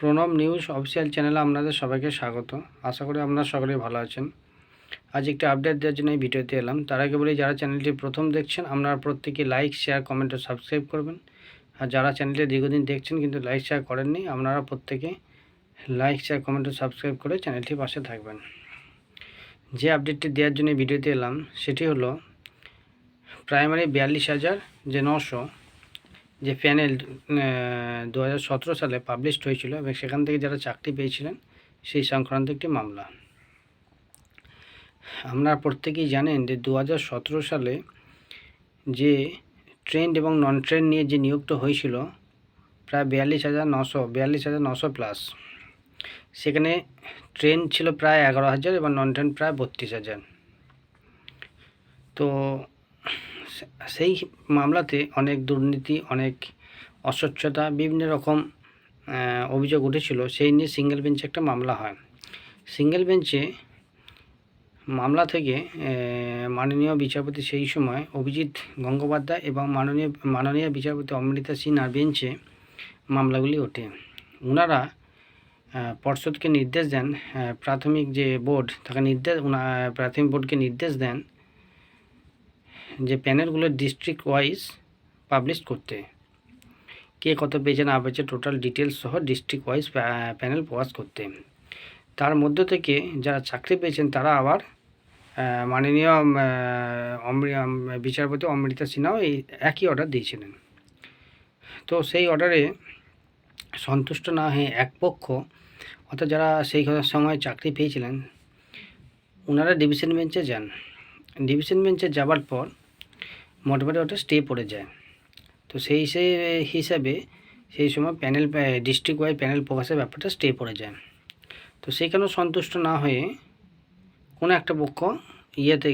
Pranab news official চ্যানেলে আপনাদের সবাইকে স্বাগত। আশা করি আপনারা সকলেই ভালো আছেন। আজ একটি আপডেট দেওয়ার জন্য এই ভিডিওতে এলাম। তার আগে বলি, যারা চ্যানেলটি প্রথম দেখছেন, আপনারা প্রত্যেকে লাইক, শেয়ার, কমেন্ট ও সাবস্ক্রাইব করবেন। আর যারা চ্যানেলটি দীর্ঘদিন দেখছেন কিন্তু লাইক, শেয়ার করেননি, আপনারা প্রত্যেকে লাইক, শেয়ার, কমেন্ট ও সাবস্ক্রাইব করে চ্যানেলটি পাশে থাকবেন। যে আপডেটটি দেওয়ার জন্য ভিডিওতে এলাম, সেটি হলো, প্রাইমারি বিয়াল্লিশ হাজার যে নশো যে প্যানেল দু হাজার সতেরো সালে পাবলিশড হয়েছিল এবং সেখান থেকে যারা চাকরি পেয়েছিলেন, সেই সংক্রান্ত একটি মামলা। আপনারা প্রত্যেকেই জানেন যে দু হাজার সতেরো সালে যে ট্রেন্ড এবং নন ট্রেন্ড নিয়ে যে নিয়োগটা হয়েছিল, প্রায় বিয়াল্লিশ হাজার নশো, বিয়াল্লিশ হাজার নশো প্লাস। সেখানে ট্রেন ছিল প্রায় এগারো হাজার এবং নন ট্রেন প্রায় বত্রিশ হাজার। তো সেই মামলাতে অনেক দুর্নীতি, অনেক অস্বচ্ছতা, বিভিন্ন রকম অভিযোগ উঠেছিল। সেই নিয়ে সিঙ্গেল বেঞ্চে একটা মামলা হয়। সিঙ্গেল বেঞ্চে মামলা থেকে মাননীয় বিচারপতি সেই সময় অভিজিৎ গঙ্গোপাধ্যায় এবং মাননীয় মাননীয় বিচারপতি অমৃতা সিনহার বেঞ্চে মামলাগুলি ওঠে। ওনারা পর্ষদকে নির্দেশ দেন প্রাথমিক যে বোর্ড, তাকে নির্দেশ প্রাথমিক বোর্ডকে নির্দেশ দেন যে প্যানেলগুলো ডিস্ট্রিক্ট ওয়াইজ পাবলিশ করতে। কে কত পেয়েছে না পেয়েছে টোটাল ডিটেলস সহ ডিস্ট্রিক্ট ওয়াইজ প্যানেল প্রকাশ করতে। তার মধ্য থেকে যারা চাকরি পেয়েছেন তারা আবার মাননীয় বিচারপতি অমৃতা সিনহাও এই একই অর্ডার দিয়েছিলেন। তো সেই অর্ডারে সন্তুষ্ট না হয়ে এক পক্ষ, অর্থাৎ যারা সেই সময় চাকরি পেয়েছিলেন ওনারা ডিভিশন বেঞ্চে যান। ডিভিশন বেঞ্চে যাবার পর মোটামুটি ওটা স্টে পড়ে যায়। তো সেই সেই হিসাবে সেই সময় প্যানেল ডিস্ট্রিক্ট ওয়াইজ প্যানেল প্রকাশের ব্যাপারটা স্টে পড়ে যায়। তো সেইখানেও সন্তুষ্ট না হয়ে কোনো একটা পক্ষ ইয়েতে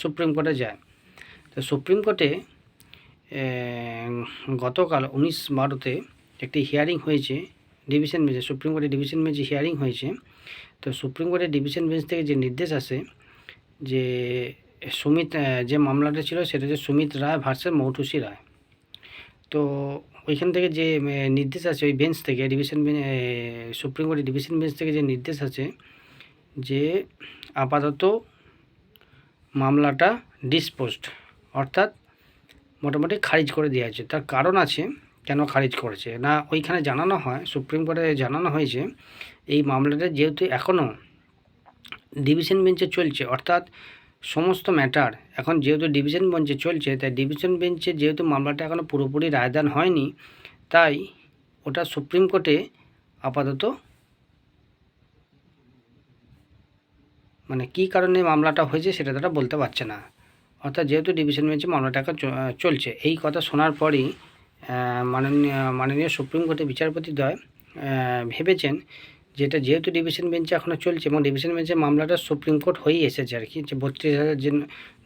সুপ্রিম কোর্টে যায়। তো সুপ্রিম কোর্টে গতকাল উনিশ বারোতে একটি হিয়ারিং হয়েছে ডিভিশন বেঞ্চে সুপ্রিম কোর্টে ডিভিশন বেঞ্চে হিয়ারিং হয়েছে। তো সুপ্রিম কোর্টের ডিভিশন বেঞ্চ থেকে যে নির্দেশ আসে যে সুমিত যে মামলাটা ছিল সেটা হচ্ছে সুমিত রায় ভার্সেস মৌটুসি রায়। তো ওইখান থেকে যে নির্দেশ আছে ওই বেঞ্চ থেকে ডিভিশন বেঞ্চ সুপ্রিম কোর্টের ডিভিশন বেঞ্চ থেকে যে নির্দেশ আছে যে আপাতত মামলাটা ডিসপোজড অর্থাৎ মোটামুটি খারিজ করে দেওয়া হয়েছে। তার কারণ আছে কেন খারিজ করেছে? না, ওইখানে জানানো হয়, সুপ্রিম কোর্টে জানানো হয়েছে, এই মামলাটা যেহেতু এখনও ডিভিশন বেঞ্চে চলছে, অর্থাৎ সমস্ত ম্যাটার এখন যেহেতু ডিভিশন বেঞ্চে চলছে, তাই ডিভিশন বেঞ্চে যেহেতু মামলাটা এখনও পুরোপুরি রায়দান হয়নি, তাই ওটা সুপ্রিম কোর্টে আপাতত মানে কী কারণে মামলাটা হয়েছে সেটা তারা বলতে পারছে না। অর্থাৎ যেহেতু ডিভিশন বেঞ্চে মামলাটা এখন চলছে, এই কথা শোনার পরই মাননীয় মাননীয় সুপ্রিম কোর্টের বিচারপতিদ্বয় ভেবেছেন যেটা যেহেতু ডিভিশন বেঞ্চে এখনও চলছে এবং ডিভিশন বেঞ্চে মামলাটা সুপ্রিম কোর্ট হয়েই এসেছে আর কি, যে বত্রিশ হাজার যে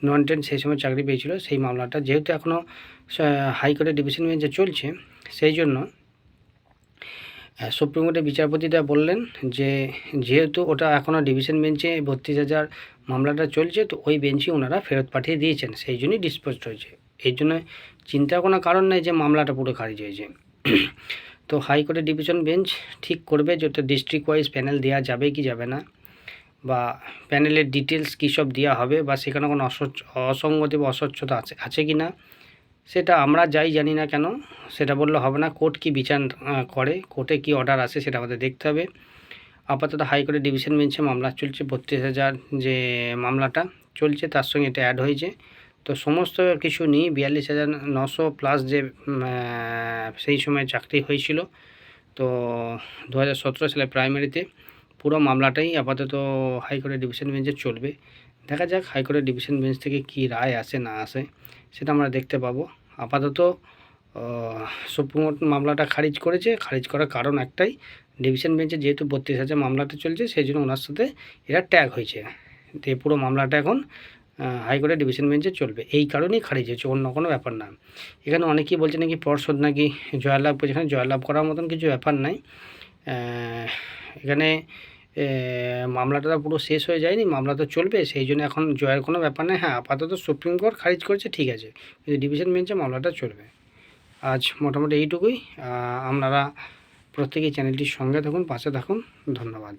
নন টেন সেই সময় চাকরি পেয়েছিল, সেই মামলাটা যেহেতু এখনও হাইকোর্টের ডিভিশন বেঞ্চে চলছে, সেই জন্য সুপ্রিম কোর্টের বিচারপতিরা বললেন যে যেহেতু ওটা এখনও ডিভিশন বেঞ্চে বত্রিশ হাজার মামলাটা চলছে, তো ওই বেঞ্চই ওনারা ফেরত পাঠিয়ে দিয়েছেন, সেই জন্যই ডিসপোজড হয়েছে। এই জন্য চিন্তার কোনো কারণ নেই যে মামলাটা পুরো খারিজ হয়েছে। তো হাইকোর্টের ডিভিশন বেঞ্চ ঠিক করবে যে ওটা ডিস্ট্রিক্ট ওয়াইজ প্যানেল দেওয়া যাবে কি যাবে না, বা প্যানেলের ডিটেলস কী সব দেওয়া হবে, বা সেখানে কোনো অস্বচ্ছ অসঙ্গতি বা অস্বচ্ছতা আছে আছে কি না, সেটা আমরা যাই জানি না কেন, সেটা বললে হবে না, কোর্ট কি বিচার করে, কোর্টে কি অর্ডার আসে সেটা আমাদের দেখতে হবে। আপাতত হাইকোর্টের ডিভিশন বেঞ্চে মামলা চলছে, বত্রিশ হাজার যে মামলাটা চলছে, তার সঙ্গে এটা অ্যাড হয়েছে। তো সমস্ত কিছু নিয়ে বিয়াল্লিশ হাজার নশো প্লাস যে সেই সময় চাকরি হয়েছিল, তো দু হাজার সতেরো সালে প্রাইমারিতে পুরো মামলাটাই আপাতত হাইকোর্টের ডিভিশন বেঞ্চে চলবে। দেখা যাক হাইকোর্টের ডিভিশন বেঞ্চ থেকে কী রায় আসে না আসে, সেটা আমরা দেখতে পাবো। আপাতত সুপ্রিম কোর্ট মামলাটা খারিজ করেছে, খারিজ করার কারণ একটাই ডিভিশন বেঞ্চে যেহেতু বত্রিশ হাজার মামলাটা চলছে, সেই জন্য ওনার সাথে এরা ট্যাগ হয়েছে। তো পুরো মামলাটা এখন হাইকোর্টের ডিভিশন বেঞ্চে চলবে। এই কারণেই খারিজ হয়েছে, অন্য কোনো ব্যাপার না। এখানে অনেকেই বলছে নাকি পর্ষদ নাকি জয়লাভ করছে, এখানে জয়লাভ করার মতন কিছু ব্যাপার নাই। এখানে মামলাটা পুরো শেষ হয়ে যায়নি, মামলা তো চলবে, সেই জন্য এখন জয়ের কোনো ব্যাপার নেই। হ্যাঁ আপাতত সুপ্রিম কোর্ট খারিজ করেছে, ঠিক আছে। কিন্তু ডিভিশন বেঞ্চে মামলাটা চলবে। আজ মোটামুটি এইটুকুই। আপনারা প্রত্যেকেই চ্যানেলটির সঙ্গে থাকুন, পাশে থাকুন। ধন্যবাদ।